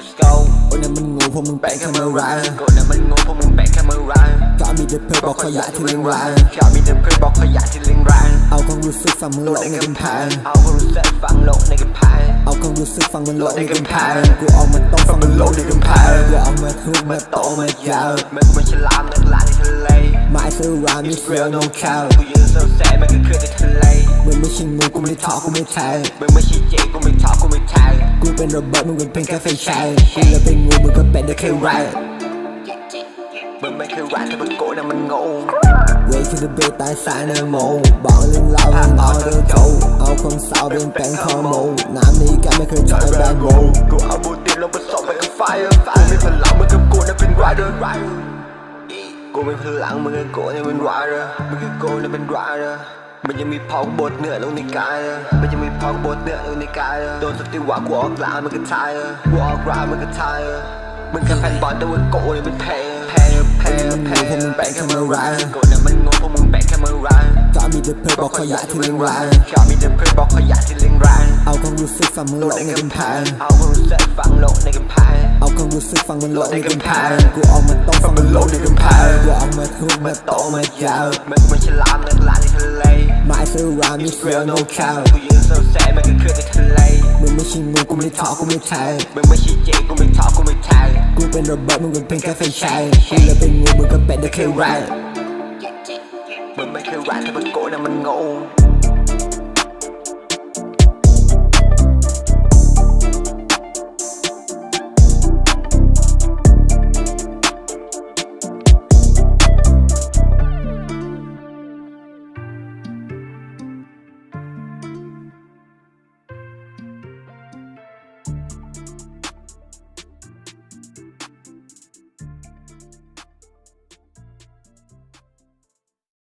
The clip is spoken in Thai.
let's go โอ้นั่นมันงูพวกมึงแปลงแค่เมื่อไรกูน่ะมันงงพวกมึงแปลกแค่เมื่อไรก็มีแต่เพื่อนบอกขยะที่เลี้ยงรายแค่มีแต่เพื่อนบอกขยะที่เลี้ยงแรงเอาความรู้สึกฟังมึงหลงในกำแพงเอาความรู้สึกฝังลงในกำแพงเอาความรู้สึกฟังมันหลงในกำแพงกูออกมาต้องฟังมันหลงในกำแพงกูออกมาทุกมาโตมายาวเมื่อกูเป็นฉลามนักล่าในทะเลไม่ซื้อรามิสเรียลโนคาวกูยืนเศร้าแสมันก็คือในทะเลมึงไม่ใช่งูกูไม่ทอกูไม่แทงมึงไม่ใช่เจกูไม่ทอกูไม่แทงกู เป็นระเบิดมึงเป็นเพียงแค่ไฟฉายกูเลยเป็นงูมึงก็เป็นได้แค่ไรมึงไม่เคยรักแต่มึงโกนะมันงงเวทีเดเบตตายสายในโมบอกเรื่องเล่าให้นอนเมาเรื่องโจเอาความเศร้าเป็นแปลงคอโมน้ำนี้กันไม่เคยจอยแบนโมกูเอาบูตินลงผสมไปกับไฟกูมีพลังมึงกับกูนะเป็นไรเดอร์กูมีพลังมึงกับกูนะเป็นไรเดอร์มึงกับกูนะเป็นไรเดอร์ มันยังมีพอกบทเหนือลงในกายมันยังมีพอกบทเหนือลงในกายโดนสติวะกูออกลามันก็ทายกูออกลามันก็ทายมึงแค่แฟนบอลแต่ว่ากูเนี่ยเป็นแพ้แพ้แพ้แพ้กูเนี่ยมันงงพวกมึงแปลกแค่เมื่อไรก็มีแต่เพื่อบอกขยะที่เลี้ยงรายแค่มีแต่เพื่อบอกขยะที่เลี้ยงแรงเอาความรู้สึกฟังมึงลงในกำแพงเอาความรู้สึกฝังลงในกำแพงเอาความรู้สึกฟังมันลงในกำแพงกูออกมาต้องฟังมันลงในกำแพงกูออกมาทุกมาโตมายาวมันไม่ใช่ลามนักล่าในทะ เลไม่ซื้อรามิสเรียลโนคาวกูยืนเศร้าแสมันก็คือในทะเลมึงไม่ใช่งูกูไม่ทอกูไม่แทงมึงไม่ใช่เจกูไม่ทอกูไม่แทงกูเป็นระเบิดมึงเป็นเพียงแค่ไฟแฉายกูเลยเป็นงูมึงก็เป็นได้แค่ไรมึงไม่เคยรักแต่มึงโกรธนะมันงง